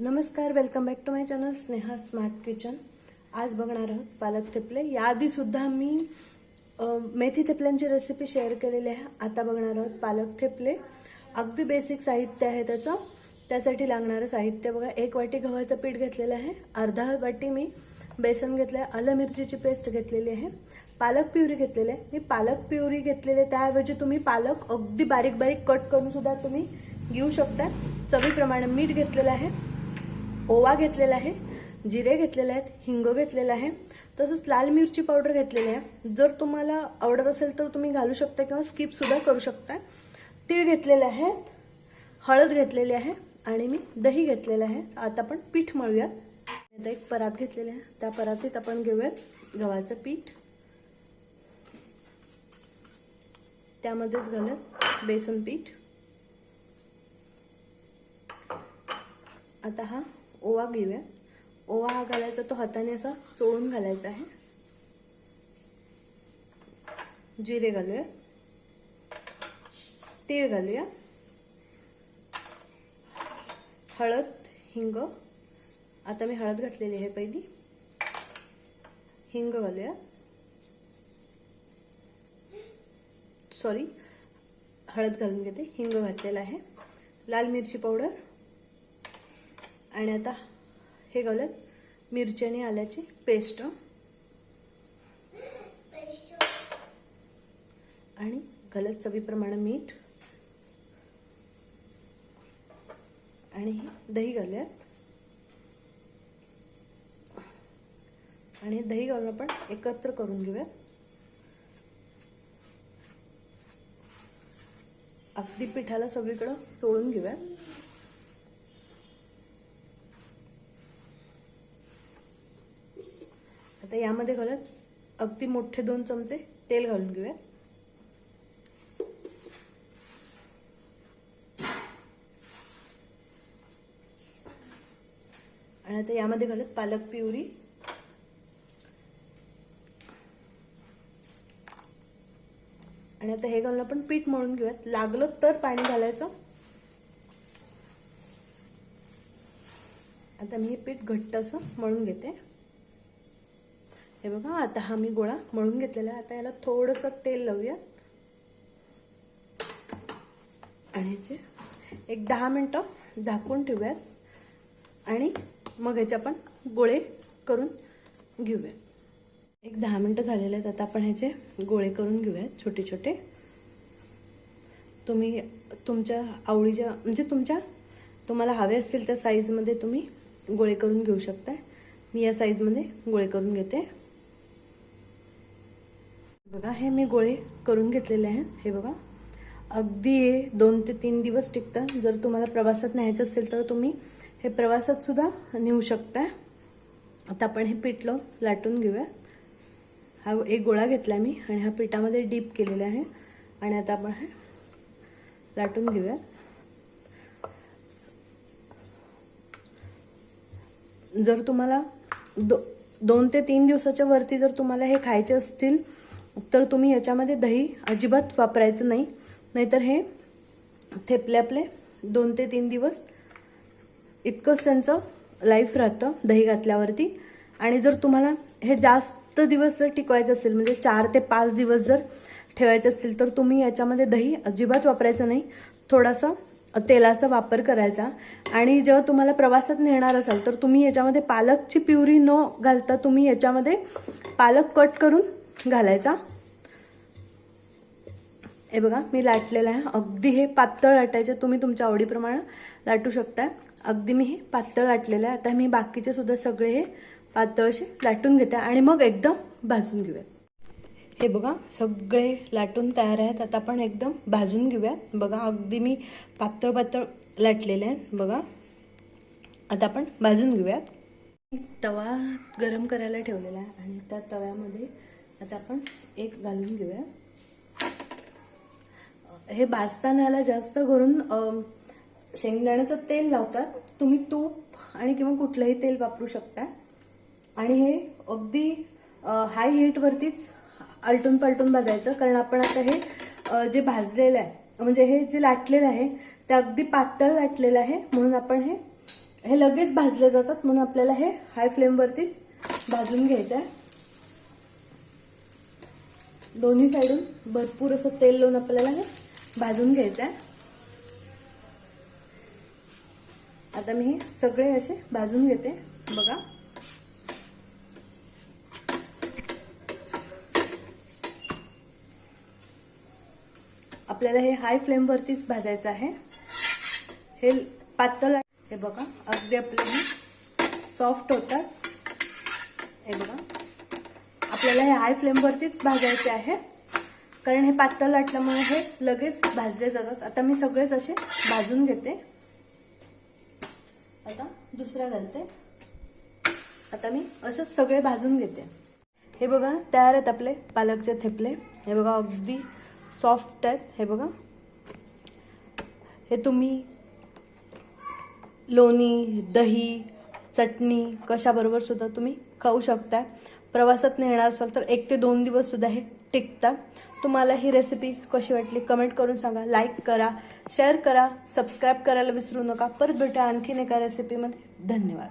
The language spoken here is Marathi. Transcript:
नमस्कार welcome back to my channel Sneha smart kitchen आज बघणार आहोत पालक थेपले याआधी सुद्धा मी मेथी थेपल्यांची रेसिपी शेअर केलेली आहे. आता बघणार आहोत पालक थेपले अगदी बेसिक साहित्य आहे त्याचं. त्यासाठी लागणारं साहित्य बघा. एक वाटी गव्हाचं पीठ घेतलेलं आहे. अर्धा वाटी मी बेसन घेतलं आहे आलं मिरचीची पेस्ट घेतलेली आहे. पालक प्युरी घेतलेली आहे. मी पालक प्युरी घेतलेली आहे. त्याऐवजी तुम्ही पालक अगदी बारीक बारीक कट करून सुद्धा तुम्ही घेऊ शकता. चवीप्रमाणे मीठ घेतलेलं आहे. ओवा घेतलेला आहे जिरे घेतलेले आहेत हिंग घेतलेला आहे तसंच लाल मिरची पावडर घेतलेली आहे. जर तुम्हाला आवडत असेल तर तुम्ही घालू शकता किंवा स्किपसुद्धा करू शकता. तीळ घेतलेले आहेत हळद घेतलेली आहे आणि मी दही घेतलेलं आहे. आता आपण पीठ मळूयात. आता एक परात घेतलेली आहे. त्या परातीत आपण घेऊयात गव्हाचं पीठ. त्यामध्येच घालत बेसन पीठ. आता हा ओवा घेऊया. ओवा हा घालायचा तो हाताने असा चोळून घालायचा आहे. जिरे घालूया. तीळ घालूया. हळद हिंग. आता मी हळद घातलेली आहे पहिली. हिंग घालूया. सॉरी हळद घालून घेते. हिंग घातलेला आहे. लाल मिरची पावडर. आणि आता हे घालत मिरची आणि आल्याची पेस्ट. आणि घालत चवीप्रमाणे मीठ. आणि हे दही घालूयात. आणि दही घालून आपण एकत्र करून घेऊयात. अगदी पिठाला सगळीकडं चोळून घेऊयात. आता यामध्ये घालत अगदी मोठे दोन चमचे तेल घालून घेऊया. आणि आता यामध्ये घालत पालक पिवरी आणि आता हे घालून आपण पीठ मळून घेऊयात. लागलं तर पाणी घालायचं. आता मी हे पीठ घट्ट असं मळून घेते. हे बघा आता हा मी गोळा मळून घेतलेला आहे. आता याला थोडंसं तेल लावूया. आणि ह्याचे एक दहा मिनटं झाकून ठेवूयात. आणि मग ह्याचे आपण गोळे करून घेऊयात. एक दहा मिनटं झालेले आहेत. आता आपण ह्याचे गोळे करून घेऊयात छोटे छोटे. तुम्ही तुमच्या आवडीच्या म्हणजे तुमच्या तुम्हाला हवे असतील त्या साईजमध्ये तुम्ही गोळे करून घेऊ शकता मी या साईजमध्ये गोळे करून घेते. बघा हे मी गोळे करून घेतलेले आहेत. हे बघा. अगदी हे दोन ते तीन दिवस टिकतात जर तुम्हाला प्रवासात न्यायचं असेल तर तुम्ही हे प्रवासात सुद्धा नेऊ शकता आता आपण हे पिठलं लाटून घेऊया. हा एक गोळा घेतला मी आणि हा पिठामध्ये डीप केलेला आहे. आणि आता आपण हे लाटून घेऊया. जर तुम्हाला दो दोन ते तीन दिवसाच्या वरती जर तुम्हाला हे खायचे असतील तर तुम्ही याच्यामध्ये दही अजिबात वापरायचं नाही. नाहीतर हे थेपले आपले दोन ते तीन दिवस इतकंच त्यांचं लाईफ राहतं दही घातल्यावरती. आणि जर तुम्हाला हे जास्त दिवस जर टिकवायचं असेल म्हणजे चार ते पाच दिवस जर ठेवायचे असतील तर तुम्ही याच्यामध्ये दही अजिबात वापरायचं नाही. थोडासा तेलाचा वापर करायचा. आणि जेव्हा तुम्हाला प्रवासात नेणार असाल तर तुम्ही याच्यामध्ये पालकची प्युरी न घालता तुम्ही याच्यामध्ये पालक कट करून घालायचा. हे बघा मी लाटलेलं आहे. अगदी हे पातळ लाटायचं तुम्ही तुमच्या आवडीप्रमाणे लाटू शकता अगदी मी हे पातळ लाटलेलं आहे. आता मी बाकीचे सुद्धा सगळे हे पातळ असे लाटून घेते आणि मग एकदम भाजून घेऊयात हे बघा सगळे लाटून तयार आहेत. आता आपण एकदम भाजून घेऊयात बघा अगदी मी पातळ पातळ लाटलेले आहेत. बघा आता आपण भाजून घेऊयात. तवा गरम करायला ठेवलेला आहे आणि त्या तव्यामध्ये आता आपण एक घालून घेऊया. हे भाजतानाला जास्त करून शेंगदाण्याचं तेल लावतात. तुम्ही तूप आणि किंवा कुठलंही तेल वापरू शकता. आणि हे अगदी हाय हीटवरतीच आलटून पालटून भाजायचं. कारण आपण आता हे जे भाजलेलं आहे म्हणजे हे जे लाटलेलं आहे ते अगदी पातळ लाटलेलं आहे. म्हणून आपण हे हे लगेच भाजले जातात. म्हणून आपल्याला हे हाय फ्लेमवरतीच भाजून घ्यायचं आहे. दोन्ही साईडून भरपूर असं तेल लावून आपल्याला हे भाजून घ्यायचं आहे. आता मी हे सगळे असे भाजून घेते. बघा. आपल्याला हे हाय फ्लेमवरतीच भाजायचं आहे. हे पातळ हे बघा. अगदी आपले सॉफ्ट होतात हे बघा. आपल्याला हे हाय फ्लेमवरतीच भाजायचे आहे. कारण हे पातळ लाटल्यामुळे हे लगेच भाजले जातात. आता मी सगळेच असे भाजून घेते. आता दुसरा घालते. आता मी असं सगळे भाजून घेते. हे बघा तयार आहेत आपले पालकचे थेपले. हे बघा अगदी सॉफ्ट आहेत. हे बघा. हे तुम्ही लोणी दही चटणी कशाबरोबर सुद्धा तुम्ही खाऊ शकता. प्रवासात नेणार असाल तर एक ते दोन दिवस सुद्धा हे टिकतात तुम्हाला ही रेसिपी कशी वाटली कमेंट करून सांगा. लाईक करा शेअर करा सबस्क्राईब करायला विसरू नका. परत भेटा आणखीन एका रेसिपीमध्ये धन्यवाद.